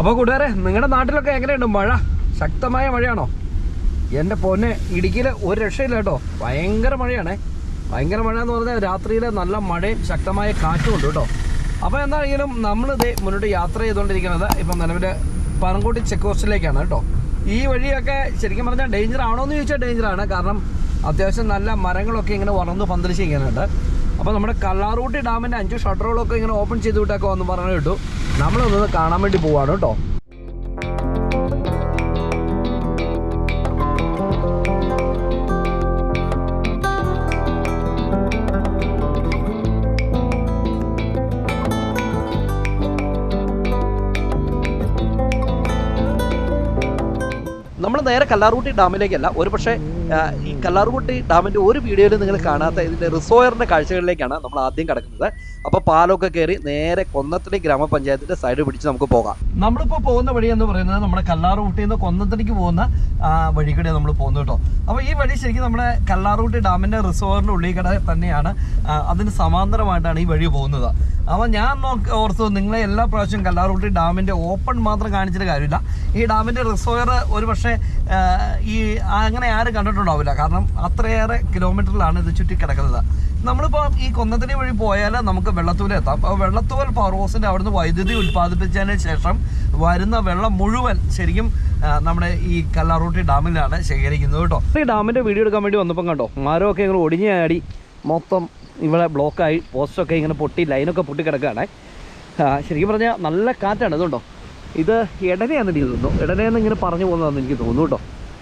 അപ്പോൾ കൂട്ടുകാരെ നിങ്ങളുടെ നാട്ടിലൊക്കെ എങ്ങനെയുണ്ട് മഴ? ശക്തമായ മഴയാണോ? എന്റെ പൊന്നെ ഇടുക്കിയിൽ ഒരു രക്ഷയില്ല കേട്ടോ. ഭയങ്കര മഴയാണേ. ഭയങ്കര മഴ എന്ന് പറഞ്ഞാൽ രാത്രിയിൽ നല്ല മഴയും ശക്തമായ കാറ്റും ഉണ്ട് കേട്ടോ. അപ്പോൾ എന്താണെങ്കിലും നമ്മളിത് മുന്നോട്ട് യാത്ര ചെയ്തുകൊണ്ടിരിക്കുന്നത് ഇപ്പം നിലവിൽ പറങ്കോട്ടി ചെക്ക് പോസ്റ്റിലേക്കാണ് കേട്ടോ. ഈ വഴിയൊക്കെ ശരിക്കും പറഞ്ഞാൽ ഡേഞ്ചർ ആണോ എന്ന് ചോദിച്ചാൽ ഡേഞ്ചറാണ്. കാരണം അത്യാവശ്യം നല്ല മരങ്ങളൊക്കെ ഇങ്ങനെ വളർന്ന് പന്തലിച്ച് ഇങ്ങനെയുണ്ട് അപ്പോൾ നമ്മുടെ കല്ലാറൂട്ടി ഡാമിന്റെ അഞ്ച് ഷട്ടറുകളൊക്കെ ഇങ്ങനെ ഓപ്പൺ ചെയ്ത് വിട്ടൊക്കെ വന്ന് പറഞ്ഞു കേട്ടു. നമ്മളൊന്ന് കാണാൻ വേണ്ടി പോവാണ് കേട്ടോ. നേരെ കല്ലാർകുട്ടി ഡാമിലേക്കല്ല ഒരു പക്ഷേ ഈ കല്ലാർകുട്ടി ഡാമിന്റെ ഒരു വീഡിയോയിൽ നിങ്ങൾ കാണാത്ത ഇതിന്റെ റിസോയറിന്റെ കാഴ്ചകളിലേക്കാണ് നമ്മൾ ആദ്യം കിടക്കുന്നത്. അപ്പോൾ പാലമൊക്കെ കയറി നേരെ കൊന്നത്തടി ഗ്രാമപഞ്ചായത്തിന്റെ സൈഡ് പിടിച്ച് നമുക്ക് പോകാം. നമ്മളിപ്പോ പോകുന്ന വഴി എന്ന് പറയുന്നത് നമ്മുടെ കല്ലാർകുട്ടിയിൽ നിന്ന് കൊന്നത്തടിക്ക് പോകുന്ന വഴി കൂടെ നമ്മൾ പോകുന്നത് കേട്ടോ. അപ്പോൾ ഈ വഴി ശരിക്കും നമ്മുടെ കല്ലാർകുട്ടി ഡാമിന്റെ റിസോയറിന്റെ ഉള്ളിൽ കട തന്നെയാണ് അതിന് സമാന്തരമായിട്ടാണ് ഈ വഴി പോകുന്നത്. അപ്പോൾ ഞാൻ നോക്കി ഓർത്തു നിങ്ങളെ എല്ലാ പ്രാവശ്യവും കല്ലാർകുട്ടി ഡാമിന്റെ ഓപ്പൺ മാത്രം കാണിച്ചിട്ട് കാര്യമില്ല. ഈ ഡാമിന്റെ റിസോയർ ഒരു പക്ഷേ ഈ അങ്ങനെ ആരും കണ്ടിട്ടുണ്ടാവില്ല. കാരണം അത്രയേറെ കിലോമീറ്ററിലാണ് ഇത് ചുറ്റി കിടക്കുന്നത്. നമ്മളിപ്പോൾ ഈ കൊന്നത്തിനെ വഴി പോയാൽ നമുക്ക് വെള്ളത്തൂലെത്താം അപ്പോൾ വെള്ളത്തൂൽ പവർ ഹൗസിന്റെ അവിടുന്ന് വൈദ്യുതി ഉൽപ്പാദിപ്പിച്ചതിന് ശേഷം വരുന്ന വെള്ളം മുഴുവൻ ശരിക്കും നമ്മുടെ ഈ കല്ലാറൂട്ടി ഡാമിലാണ് ശേഖരിക്കുന്നത് കേട്ടോ. ഈ ഡാമിന്റെ വീഡിയോ എടുക്കാൻ വേണ്ടി വന്നപ്പം കണ്ടോ മരമൊക്കെ ഇങ്ങനെ ഒടിഞ്ഞാടി മൊത്തം ഇവിടെ ബ്ലോക്കായി പോസ്റ്റൊക്കെ ഇങ്ങനെ പൊട്ടി ലൈനൊക്കെ പൊട്ടി കിടക്കുകയാണ്. ശരിക്കും പറഞ്ഞാൽ നല്ല കാറ്റാണ് ഇതുണ്ടോ? ഇത് ഇടനെയാണെന്ന് എനിക്ക് തോന്നുന്നു. ഇടനെയെന്ന് ഇങ്ങനെ പറഞ്ഞു പോകുന്നതാണെന്ന് എനിക്ക് തോന്നുന്നു കേട്ടോ.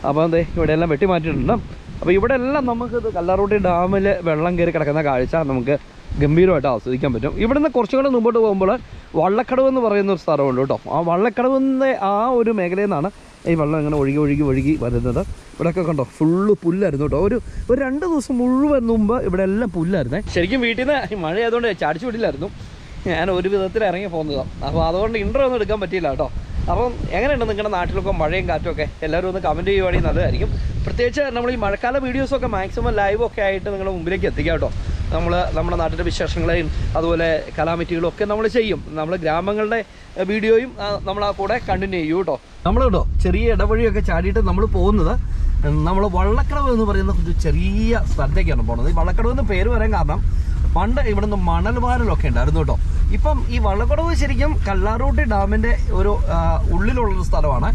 അപ്പോൾ അതെ ഇവിടെ എല്ലാം വെട്ടി മാറ്റിയിട്ടുണ്ട്. അപ്പോൾ ഇവിടെ എല്ലാം നമുക്കിത് കല്ലാറോട്ടി ഡാമിൽ വെള്ളം കയറി കിടക്കുന്ന കാഴ്ച നമുക്ക് ഗംഭീരമായിട്ട് ആസ്വദിക്കാൻ പറ്റും. ഇവിടുന്ന് കുറച്ചും കൂടെ മുമ്പോട്ട് പോകുമ്പോൾ വള്ളക്കടവ് എന്ന് പറയുന്ന ഒരു സ്ഥലമുണ്ട് കേട്ടോ. ആ വള്ളക്കടവിന്റെ ആ ഒരു മേഖലയിൽ നിന്നാണ് ഈ വെള്ളം ഇങ്ങനെ ഒഴുകി ഒഴുകി ഒഴുകി വരുന്നത്. ഇവിടെയൊക്കെ കണ്ടോ ഫുള്ള് പുല്ലായിരുന്നു കേട്ടോ. ഒരു ഒരു രണ്ട് ദിവസം മുഴുവൻ മുമ്പ് ഇവിടെ എല്ലാം പുല്ലായിരുന്നേ. ശരിക്കും വീട്ടിൽ നിന്ന് മഴ ആയതുകൊണ്ട് ചാടിച്ചു വിടില്ലായിരുന്നു. ഞാൻ ഒരു വിധത്തിൽ ഇറങ്ങി പോകുന്നതാണ് അപ്പോൾ അതുകൊണ്ട് ഇൻട്രോ ഒന്നും എടുക്കാൻ പറ്റിയില്ല കേട്ടോ. അപ്പം എങ്ങനെയുണ്ട് നിങ്ങളുടെ നാട്ടിലൊക്കെ മഴയും കാറ്റും ഒക്കെ എല്ലാവരും ഒന്ന് കമന്റ് ചെയ്യുവാണെങ്കിൽ നല്ലതായിരിക്കും പ്രത്യേകിച്ച് നമ്മൾ ഈ മഴക്കാല വീഡിയോസൊക്കെ മാക്സിമം ലൈവ് ഒക്കെ ആയിട്ട് നിങ്ങളുടെ മുമ്പിലേക്ക് എത്തിക്കാം കേട്ടോ. നമ്മൾ നമ്മുടെ നാട്ടിലെ വിശേഷങ്ങളെയും അതുപോലെ കലാമിറ്റികളും ഒക്കെ നമ്മൾ ചെയ്യും. നമ്മൾ ഗ്രാമങ്ങളുടെ വീഡിയോയും നമ്മൾ ആ കൂടെ കണ്ടിന്യൂ ചെയ്യും കേട്ടോ. നമ്മൾ കേട്ടോ ചെറിയ ഇടവഴിയൊക്കെ ചാടിയിട്ട് നമ്മൾ പോകുന്നത് നമ്മൾ വള്ളക്കടവ് എന്ന് പറയുന്ന ഒരു ചെറിയ സ്ഥലത്തേക്കാണ് പോകുന്നത് ഈ വള്ളക്കടവ് എന്ന് പേര് വരാൻ കാരണം പണ്ട് ഇവിടുന്ന് മണൽ വാരലൊക്കെ ഉണ്ടായിരുന്നു കേട്ടോ. ഇപ്പം ഈ വള്ളക്കുടവ് ശരിക്കും കല്ലാറൂട്ടി ഡാമിന്റെ ഒരു ഉള്ളിലുള്ളൊരു സ്ഥലമാണ്.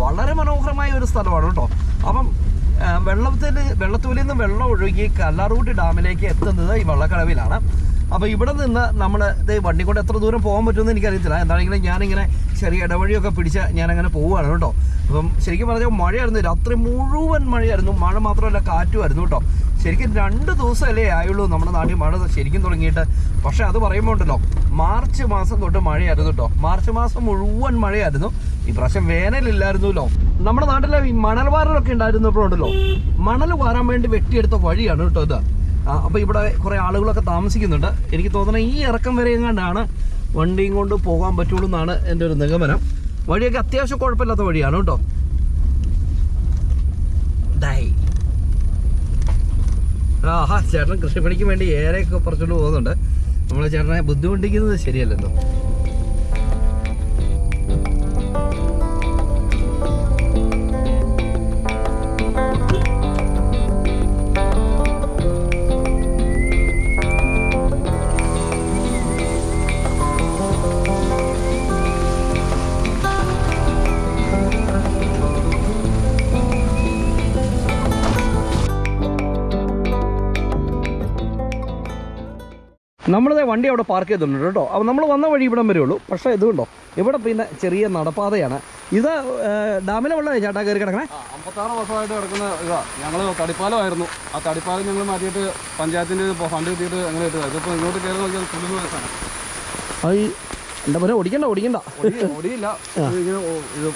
വളരെ മനോഹരമായ ഒരു സ്ഥലമാണ് കേട്ടോ. അപ്പം വെള്ളത്തിൽ വെള്ളത്തൂലിൽ നിന്ന് വെള്ളം ഒഴുകി കല്ലാറൂട്ടി ഡാമിലേക്ക് എത്തുന്നത് ഈ വള്ളക്കടവിലാണ് അപ്പോൾ ഇവിടെ നിന്ന് നമ്മൾ ഇത് വണ്ടി കൊണ്ട് എത്ര ദൂരം പോകാൻ പറ്റുമെന്ന് എനിക്കറിയത്തില്ല. എന്താണെങ്കിലും ഞാനിങ്ങനെ ചെറിയ ഇടവഴിയൊക്കെ പിടിച്ച് ഞാനങ്ങനെ പോവുകയാണ് കേട്ടോ. അപ്പം ശരിക്കും പറഞ്ഞാൽ മഴയായിരുന്നു. രാത്രി മുഴുവൻ മഴയായിരുന്നു. മഴ മാത്രമല്ല കാറ്റുമായിരുന്നു കേട്ടോ. ശരിക്കും രണ്ട് ദിവസമല്ലേ ആയുള്ളൂ നമ്മുടെ നാട്ടിൽ മഴ ശരിക്കും തുടങ്ങിയിട്ട്. പക്ഷെ അത് പറയുമ്പോൾ ഉണ്ടല്ലോ മാർച്ച് മാസം തൊട്ട് മഴയായിരുന്നു കേട്ടോ മാർച്ച് മാസം മുഴുവൻ മഴയായിരുന്നു. ഈ പ്രാവശ്യം വേനലില്ലായിരുന്നല്ലോ. നമ്മുടെ നാട്ടിലെ ഈ മണൽ വാരലൊക്കെ ഉണ്ടായിരുന്നപ്പോഴുണ്ടല്ലോ മണൽ വാരാൻ വേണ്ടി വെട്ടിയെടുത്ത വഴിയാണ് കേട്ടോ ഇത്. അപ്പൊ അപ്പോൾ ഇവിടെ കുറേ ആളുകളൊക്കെ താമസിക്കുന്നുണ്ട്. എനിക്ക് തോന്നുന്നത് ഈ ഇറക്കം വരെ എങ്ങാണ്ടാണ് വണ്ടിയും കൊണ്ട് പോകാൻ പറ്റുള്ളൂ എന്നാണ് എന്റെ ഒരു നിഗമനം. വഴിയൊക്കെ അത്യാവശ്യം കുഴപ്പമില്ലാത്ത വഴിയാണ് കേട്ടോ ഡൈ ആഹാ ചേട്ടൻ കൃഷിപ്പണിക്ക് വേണ്ടി ഏറെയൊക്കെ പറിച്ചുകൊണ്ട് പോകുന്നുണ്ട്. നമ്മൾ ചേട്ടനെ ബുദ്ധിമുട്ടിക്കുന്നത് ശരിയല്ലല്ലോ. നമ്മളിത് വണ്ടി അവിടെ പാർക്ക് ചെയ്തിട്ടുണ്ട് കേട്ടോ. അപ്പോൾ നമ്മൾ വന്ന വഴി ഇവിടം വരെ ഉള്ളൂ. പക്ഷേ ഇത് കണ്ടോ? ഇവിടെ പിന്നെ ചെറിയ നടപ്പാതയാണ്. ഇത് ഡാമിലെ വെള്ളമേ ചേട്ടാ കയറി കിടക്കണേ? അമ്പത്താറ് വർഷമായിട്ട് കിടക്കുന്ന ഇതാ. ഞങ്ങൾ തടിപ്പാലമായിരുന്നു. ആ തടിപ്പാലം ഞങ്ങൾ മാറ്റിയിട്ട് പഞ്ചായത്തിന്റെ ഫണ്ട് കിട്ടിയിട്ട് അങ്ങനെ ഇട്ടത്. ഇതിപ്പോൾ ഇങ്ങോട്ട് കയറി നോക്കിയാൽ കുടുംബ വയസ്സാണ്. അത് എന്താ പോലെ ഓടിക്കണ്ട ഓടിക്കണ്ട. ഓടിയില്ല ഇത്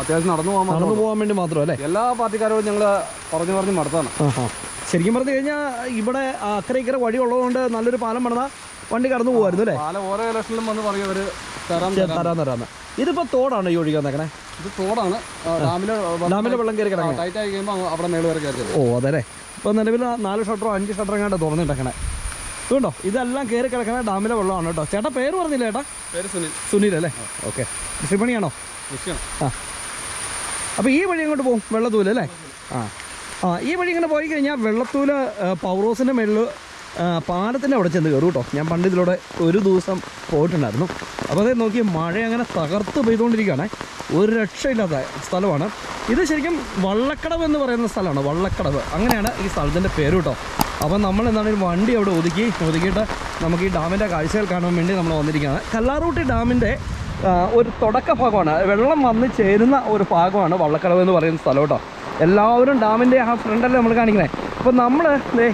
അത്യാവശ്യം നടന്നു പോകാൻ നടന്നു പോകാൻ വേണ്ടി മാത്രം അല്ലേ? എല്ലാ പാർട്ടിക്കാരോടും ഞങ്ങൾ പറഞ്ഞു പറഞ്ഞ് നടത്താണ് ശരിക്കും പറഞ്ഞു കഴിഞ്ഞാൽ ഇവിടെ അക്കരെ ഇക്കരെ വഴി ഉള്ളതുകൊണ്ട് നല്ലൊരു പാലം പണിതാ. വണ്ടി കടന്നു പോകുമായിരുന്നു അല്ലേ? പാല ഓരോ ഇലക്ഷനിലും വന്ന് പറയും അവർ തരാം തരാൻ തരാന്ന് ഇതിപ്പോ തോടാണ് ഈ ഒഴിക്കാൻ നിൽക്കണേ ഇത് തോടാണ്. ആ, ഡാമിലെ ഡാമിലെ വെള്ളം കയറി കിടക്കണേ? ടൈറ്റ് ആയി കഴിയുമ്പോൾ അവിടെ മേൾ വരെ കയറി ഓ അതെ അല്ലേ ഇപ്പൊ നിലവിൽ നാല് ഷട്ടറോ അഞ്ച് ഷട്ടറോ കണ്ട് തുറന്നിട്ടേക്കണേ ഇതുണ്ടോ? ഇതെല്ലാം കയറി കിടക്കണ ഡാമിലെ വെള്ളമാണ് കേട്ടോ. ചേട്ടാ പേര് പറഞ്ഞില്ല ചേട്ടാ? പേര് സുനിൽ. സുനിൽ അല്ലേ? ഓക്കെ. കൃഷിപ്പണിയാണോ? കൃഷിയാണ്. അപ്പോൾ ഈ വഴി അങ്ങോട്ട് പോകും വെള്ളത്തൂൽ അല്ലേ? ആ. ആ ഈ വഴി ഇങ്ങനെ പോയി കഴിഞ്ഞാൽ വെള്ളത്തൂൽ ആ, പവർ ഹൗസിന്റെ മേളിൽ പാലത്തിന്റെ അവിടെ ചെന്ന് കയറും കേട്ടോ. ഞാൻ പണ്ട് ഇതിലൂടെ ഒരു ദിവസം പോയിട്ടുണ്ടായിരുന്നു. അപ്പോൾ അതേ നോക്കി മഴ അങ്ങനെ തകർത്ത് പെയ്തുകൊണ്ടിരിക്കുകയാണ്. ഒരു രക്ഷയില്ലാത്ത സ്ഥലമാണ്. ഇത് ശരിക്കും വള്ളക്കടവ് എന്ന് പറയുന്ന സ്ഥലമാണ് വള്ളക്കടവ്. അങ്ങനെയാണ് ഈ സ്ഥലത്തിന്റെ പേര് കേട്ടോ. അപ്പം നമ്മൾ എന്താണ് ഒരു വണ്ടി അവിടെ ഒതുക്കി ഒതുക്കിയിട്ട് നമുക്ക് ഈ ഡാമിന്റെ കാഴ്ചകൾ കാണാൻ വേണ്ടി നമ്മൾ വന്നിരിക്കുകയാണ്. കല്ലാറൂട്ടി ഡാമിന്റെ ഒരു തുടക്ക ഭാഗമാണ്. വെള്ളം വന്ന് ചേരുന്ന ഒരു ഭാഗമാണ് വള്ളക്കടവ് എന്ന് പറയുന്ന സ്ഥലം കേട്ടോ. എല്ലാവരും ഡാമിന്റെ ആ ഫ്രണ്ടല്ലേ നമ്മൾ കാണിക്കുന്നത് അപ്പോൾ നമ്മൾ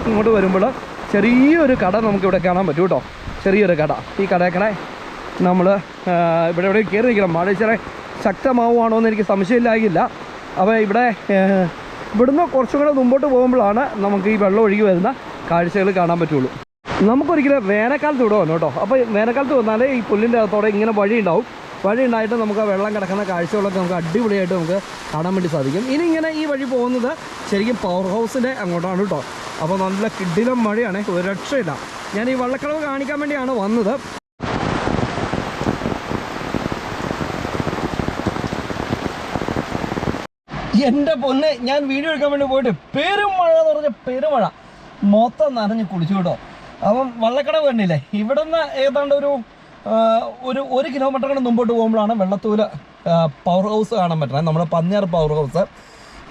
ഇങ്ങോട്ട് വരുമ്പോൾ ചെറിയൊരു കട നമുക്കിവിടെ കാണാൻ പറ്റും കേട്ടോ. ചെറിയൊരു കട. ഈ കടയൊക്കെ നമ്മൾ ഇവിടെ ഇവിടെ കയറി നിൽക്കണം. മഴ ഇച്ചിരി ശക്തമാവുകയാണോ എന്ന് എനിക്ക് സംശയമില്ലായില്ല അപ്പോൾ ഇവിടെ ഇവിടുന്ന് കുറച്ചും കൂടെ മുമ്പോട്ട് പോകുമ്പോഴാണ് നമുക്ക് ഈ വെള്ളം ഒഴുകി വരുന്ന കാഴ്ചകൾ കാണാൻ പറ്റുള്ളൂ. നമുക്കൊരിക്കലും വേനൽക്കാലത്ത് ഇവിടെ വന്നു കേട്ടോ. അപ്പോൾ വേനൽക്കാലത്ത് വന്നാൽ ഈ പുല്ലിന്റെ അകത്തോടെ ഇങ്ങനെ വഴി ഉണ്ടാവും വഴി ഉണ്ടായിട്ട് നമുക്ക് ആ വെള്ളം കിടക്കുന്ന കാഴ്ചകളൊക്കെ നമുക്ക് അടിപൊളിയായിട്ട് നമുക്ക് കാണാൻ വേണ്ടി സാധിക്കും. ഇനി ഇങ്ങനെ ഈ വഴി പോകുന്നത് ശരിക്കും പവർ ഹൗസിന്റെ അങ്ങോട്ടാണ് കേട്ടോ. അപ്പോൾ നല്ല കിഡിലം മഴയാണ് ഒരു രക്ഷയില്ല ഞാൻ ഈ വള്ളക്കടവ് കാണിക്കാൻ വേണ്ടിയാണ് വന്നത്. എന്റെ പൊന്ന് ഞാൻ വീഡിയോ എടുക്കാൻ വേണ്ടി പോയിട്ട് പെരുമഴ എന്ന് പറഞ്ഞ പെരുമഴ മൊത്തം നനഞ്ഞ് കുളിച്ചു കേട്ടോ. അപ്പം വള്ളക്കടവ് കണ്ടില്ലേ? ഇവിടെ നിന്ന് ഏതാണ്ട് ഒരു ഒരു ഒരു കിലോമീറ്റർ കൂടെ മുമ്പോട്ട് പോകുമ്പോഴാണ് വെള്ളത്തൂൽ പവർ ഹൗസ് കാണാൻ പറ്റുന്നത്. നമ്മുടെ പന്നിയാർ പവർ ഹൗസ്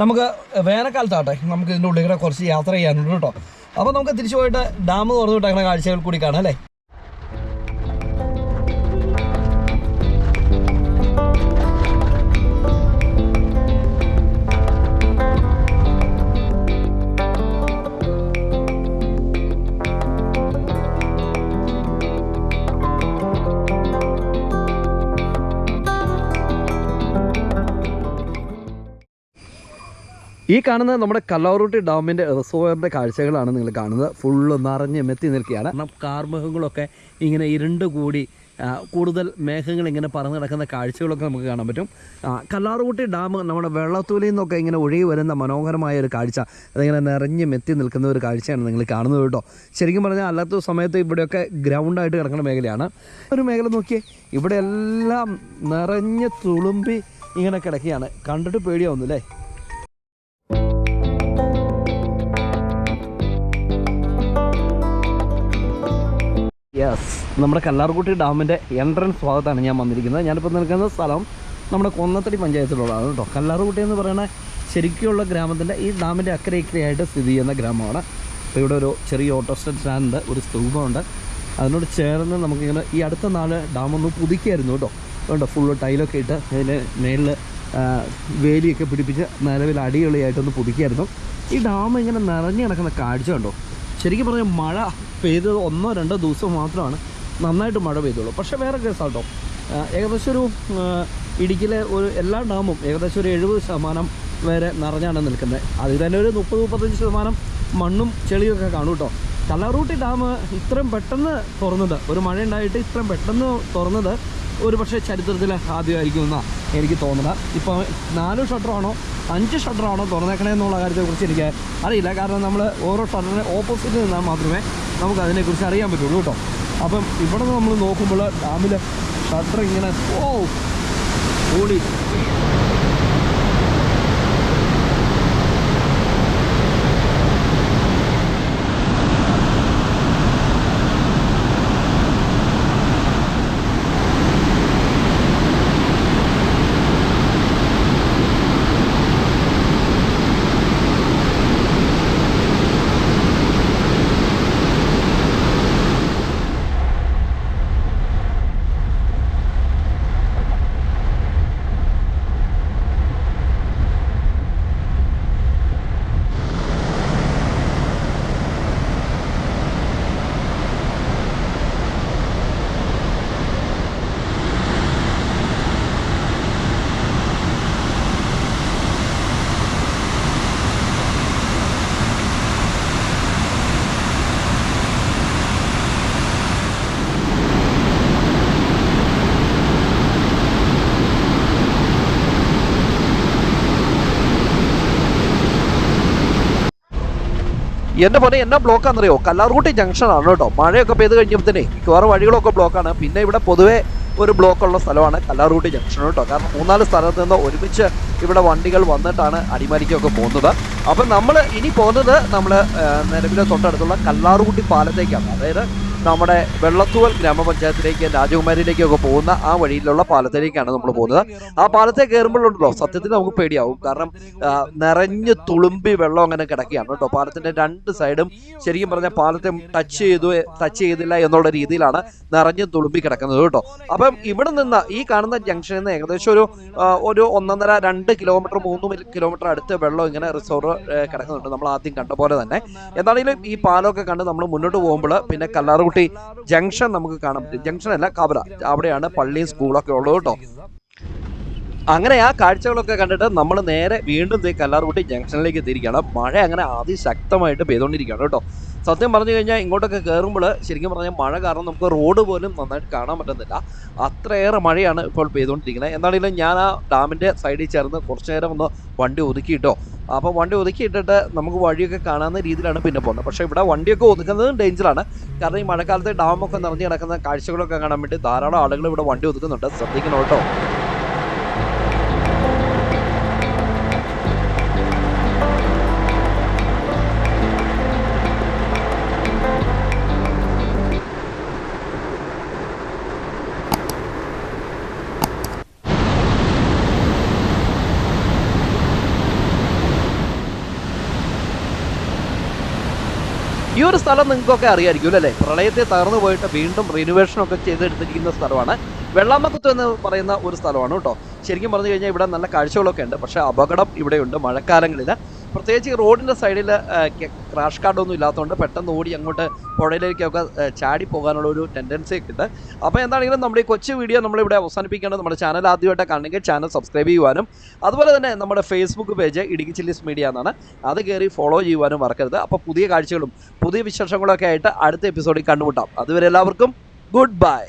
നമുക്ക് വേനൽക്കാലത്താട്ടെ നമുക്ക് ഇതിന്റെ ഉള്ളിൽ കുറച്ച് യാത്ര ചെയ്യാനുണ്ട് കേട്ടോ. അപ്പോൾ നമുക്ക് തിരിച്ചു പോയിട്ട് ഡാം തുറന്നു വിട്ടേക്കുന്ന കാഴ്ചകൾ കൂടി കാണാം അല്ലേ? ഈ കാണുന്നത് നമ്മുടെ കല്ലാറൂട്ടി ഡാമിന്റെ റിസോവറിന്റെ കാഴ്ചകളാണ് നിങ്ങൾ കാണുന്നത്. ഫുള്ള് നിറഞ്ഞ് മെത്തി നിൽക്കുകയാണ്. കാരണം കാർമേഘങ്ങളൊക്കെ ഇങ്ങനെ ഇരുണ്ട് കൂടി കൂടുതൽ മേഘങ്ങൾ ഇങ്ങനെ പറന്ന് കിടക്കുന്ന കാഴ്ചകളൊക്കെ നമുക്ക് കാണാൻ പറ്റും. കല്ലാറുകുട്ടി ഡാം നമ്മുടെ വെള്ളത്തൂലിൽ നിന്നൊക്കെ ഇങ്ങനെ ഒഴുകി വരുന്ന മനോഹരമായ ഒരു കാഴ്ച. അതിങ്ങനെ നിറഞ്ഞ് മെത്തി നിൽക്കുന്ന ഒരു കാഴ്ചയാണ് നിങ്ങൾ കാണുന്നത് കേട്ടോ. ശരിക്കും പറഞ്ഞാൽ അല്ലാത്ത സമയത്ത് ഇവിടെയൊക്കെ ഗ്രൗണ്ടായിട്ട് കിടക്കുന്ന മേഖലയാണ്. ഒരു മേഖല നോക്കിയേ ഇവിടെ എല്ലാം നിറഞ്ഞ് തുളുമ്പി ഇങ്ങനെ കിടക്കുകയാണ്. കണ്ടിട്ട് പേടിയാവുന്നു അല്ലേ യെസ് നമ്മുടെ കല്ലാർകുട്ടി ഡാമിന്റെ എൻട്രൻസ് ഭാഗത്താണ് ഞാൻ വന്നിരിക്കുന്നത്. ഞാനിപ്പോൾ നിൽക്കുന്ന സ്ഥലം നമ്മുടെ കൊന്നത്തടി പഞ്ചായത്തിലുള്ളതാണ് കേട്ടോ. കല്ലാർകുട്ടി എന്ന് പറയുന്ന ശരിക്കുള്ള ഗ്രാമത്തിന്റെ ഈ ഡാമിന്റെ അക്കരെ ഇക്കരയായിട്ട് സ്ഥിതി ചെയ്യുന്ന ഗ്രാമമാണ്. അപ്പോൾ ഇവിടെ ഒരു ചെറിയ ഓട്ടോ സ്റ്റാൻഡ് ഒരു സ്തൂപമുണ്ട്. അതിനോട് ചേർന്ന് നമുക്കിങ്ങനെ ഈ അടുത്ത നാല് ഡാം ഒന്ന് പുതുക്കിയായിരുന്നു കേട്ടോ. വേണ്ട ഫുള്ള് ടൈലൊക്കെ ഇട്ട് അതിന് മേളിൽ വേലിയൊക്കെ പിടിപ്പിച്ച് നിലവിൽ അടിപൊളിയായിട്ടൊന്ന് പുതുക്കിയായിരുന്നു. ഈ ഡാം ഇങ്ങനെ നിറഞ്ഞു കിടക്കുന്ന കാഴ്ച കണ്ടോ? ശരിക്കും പറഞ്ഞാൽ മഴ പെയ്തത് ഒന്നോ രണ്ടോ ദിവസം മാത്രമാണ് നന്നായിട്ട് മഴ പെയ്തുള്ളൂ. പക്ഷേ വേറെ കേസാട്ടോ ഏകദേശം ഒരു ഇടുക്കിയിലെ ഒരു എല്ലാ ഡാമും ഏകദേശം ഒരു എഴുപത് ശതമാനം വരെ നിറഞ്ഞാണ് നിൽക്കുന്നത്. അതിൽ തന്നെ ഒരു മുപ്പത് മുപ്പത്തഞ്ച് ശതമാനം മണ്ണും ചെളിയൊക്കെ കാണും കേട്ടോ. കല്ലാറൂട്ടി ഡാം ഇത്രയും പെട്ടെന്ന് തുറന്നത് ഒരു മഴ ഉണ്ടായിട്ട് ഇത്രയും പെട്ടെന്ന് തുറന്നത് ഒരു പക്ഷേ ചരിത്രത്തിൽ ആദ്യമായിരിക്കും എന്നാണ് എനിക്ക് തോന്നുന്നത്. ഇപ്പോൾ നാല് ഷട്ടറാണോ അഞ്ച് ഷട്ടറാണോ തുറന്നേക്കണേ എന്നുള്ള കാര്യത്തെക്കുറിച്ച് എനിക്ക് അറിയില്ല. കാരണം നമ്മൾ ഓരോ ഷട്ടറിന് ഓപ്പോസിറ്റ് നിന്നാൽ മാത്രമേ നമുക്ക് അതിനെക്കുറിച്ച് അറിയാൻ പറ്റുള്ളൂ കേട്ടോ. അപ്പം ഇവിടെ നമ്മൾ നോക്കുമ്പോൾ ഡാമിൽ ഷട്ടർ ഇങ്ങനെ ഓ ഓടി. എന്റെ പോലെ എന്നാ ബ്ലോക്കാണെന്നറിയോ കല്ലാർകുട്ടി ജംഗ്ഷൻ ആണ് കേട്ടോ. മഴയൊക്കെ പെയ്ത് കഴിഞ്ഞപ്പോഴത്തേനെ മിക്കവാറും വഴികളൊക്കെ ബ്ലോക്കാണ് പിന്നെ ഇവിടെ പൊതുവെ ഒരു ബ്ലോക്കുള്ള സ്ഥലമാണ് കല്ലാർകുട്ടി ജംഗ്ഷൻ കേട്ടോ. കാരണം മൂന്നാൽ സ്ഥലത്ത് നിന്ന് ഒരുമിച്ച് ഇവിടെ വണ്ടികൾ വന്നിട്ടാണ് അടിമാലിക്കൊക്കെ പോകുന്നത്. അപ്പം നമ്മൾ ഇനി പോകുന്നത് നമ്മൾ നിലവിലെ തൊട്ടടുത്തുള്ള കല്ലാർകുട്ടി പാലത്തേക്കാണ്. അതായത് നമ്മുടെ വെള്ളത്തൂവൽ ഗ്രാമപഞ്ചായത്തിലേക്ക് രാജകുമാരിയിലേക്കൊക്കെ പോകുന്ന ആ വഴിയിലുള്ള പാലത്തിലേക്കാണ് നമ്മൾ പോകുന്നത്. ആ പാലത്തെ കയറുമ്പോഴുണ്ടല്ലോ സത്യത്തിൽ നമുക്ക് പേടിയാവും. കാരണം നിറഞ്ഞു തുളുമ്പി വെള്ളം അങ്ങനെ കിടക്കുകയാണ് കേട്ടോ. പാലത്തിന്റെ രണ്ട് സൈഡും ശരിക്കും പറഞ്ഞാൽ പാലത്തെ ടച്ച് ചെയ്തു ടച്ച് ചെയ്തില്ല എന്നുള്ള രീതിയിലാണ് നിറഞ്ഞു തുളുമ്പി കിടക്കുന്നത് കേട്ടോ. അപ്പം ഇവിടെ നിന്ന് ഈ കാണുന്ന ജംഗ്ഷനിൽ നിന്ന് ഏകദേശം ഒരു ഒരു ഒന്നൊന്നര രണ്ട് കിലോമീറ്റർ മൂന്ന് കിലോമീറ്റർ അടുത്ത് വെള്ളം ഇങ്ങനെ റിസോർട്ട് കിടക്കുന്നുണ്ട്. നമ്മൾ ആദ്യം കണ്ട പോലെ തന്നെ. എന്താണെങ്കിലും ഈ പാലമൊക്കെ കണ്ട് നമ്മൾ മുന്നോട്ട് പോകുമ്പോൾ പിന്നെ കല്ലാറുകുട്ടി ജംഗ്ഷൻ നമുക്ക് കാണാൻ പറ്റും. ജംഗ്ഷൻ അല്ല കബറ. അവിടെയാണ് പള്ളിയും സ്കൂളൊക്കെ ഉള്ളത് കേട്ടോ. അങ്ങനെ ആ കാഴ്ചകളൊക്കെ കണ്ടിട്ട് നമ്മൾ നേരെ വീണ്ടും കല്ലാർകുട്ടി ജംഗ്ഷനിലേക്ക് എത്തിയിരിക്കുകയാണ്. മഴ അങ്ങനെ അതിശക്തമായിട്ട് പെയ്തുകൊണ്ടിരിക്കുകയാണ് കേട്ടോ. സത്യം പറഞ്ഞു കഴിഞ്ഞാൽ ഇങ്ങോട്ടൊക്കെ കയറുമ്പോൾ ശരിക്കും പറഞ്ഞാൽ മഴ കാരണം നമുക്ക് റോഡ് പോലും നന്നായിട്ട് കാണാൻ പറ്റുന്നില്ല. അത്രയേറെ മഴയാണ് ഇപ്പോൾ പെയ്തുകൊണ്ടിരിക്കുന്നത്. എന്താണെങ്കിലും ഞാൻ ആ ഡാമിന്റെ സൈഡിൽ ചേർന്ന് കുറച്ച് നേരം ഒന്ന് വണ്ടി ഒതുക്കിയിട്ടോ അപ്പോൾ വണ്ടി ഒതുക്കിയിട്ടിട്ട് നമുക്ക് വഴിയൊക്കെ കാണാവുന്ന രീതിയിലാണ് പിന്നെ പോകുന്നത്. പക്ഷേ ഇവിടെ വണ്ടിയൊക്കെ ഒതുക്കുന്നതും ഡേഞ്ചറാണ് കാരണം ഈ മഴക്കാലത്ത് ഡാമൊക്കെ നിറഞ്ഞു കിടക്കുന്ന കാഴ്ചകളൊക്കെ കാണാൻ വേണ്ടി ധാരാളം ആളുകൾ ഇവിടെ വണ്ടി ഒതുക്കുന്നുണ്ട്. ശ്രദ്ധിക്കണം കേട്ടോ. ഈ ഒരു സ്ഥലം നിങ്ങൾക്കൊക്കെ അറിയായിരിക്കും അല്ലേ? പ്രളയത്തെ തകർന്നു പോയിട്ട് വീണ്ടും റിനുവേഷൻ ഒക്കെ ചെയ്തെടുത്തിരിക്കുന്ന സ്ഥലമാണ്. വെള്ളാമക്കുത്ത് എന്ന് പറയുന്ന ഒരു സ്ഥലമാണ് കേട്ടോ. ശരിക്കും പറഞ്ഞു കഴിഞ്ഞാൽ ഇവിടെ നല്ല കാഴ്ചകളൊക്കെ ഉണ്ട്. പക്ഷേ അപകടം ഇവിടെയുണ്ട് മഴക്കാലങ്ങളിൽ. പ്രത്യേകിച്ച് റോഡിന്റെ സൈഡിൽ ക്രാഷ് കാർഡൊന്നും ഇല്ലാത്തതുകൊണ്ട് പെട്ടെന്ന് ഓടി അങ്ങോട്ട് പുഴയിലേക്കൊക്കെ ചാടി പോകാനുള്ള ഒരു ടെൻഡൻസി ഒക്കെ ഉണ്ട്. അപ്പോൾ എന്താണെങ്കിലും നമ്മുടെ ഈ കൊച്ചു വീഡിയോ നമ്മളിവിടെ അവസാനിപ്പിക്കേണ്ടത് നമ്മുടെ ചാനൽ ആദ്യമായിട്ട് കാണണമെങ്കിൽ ചാനൽ സബ്സ്ക്രൈബ് ചെയ്യുവാനും അതുപോലെ തന്നെ നമ്മുടെ Facebook page Idukki chillies media എന്നാണ്. അത് കയറി ഫോളോ ചെയ്യുവാനും മറക്കരുത്. അപ്പോൾ പുതിയ കാഴ്ചകളും പുതിയ വിശേഷങ്ങളൊക്കെ ആയിട്ട് അടുത്ത എപ്പിസോഡിൽ കണ്ടുമുട്ടാം. അതുവരെ എല്ലാവർക്കും ഗുഡ് ബൈ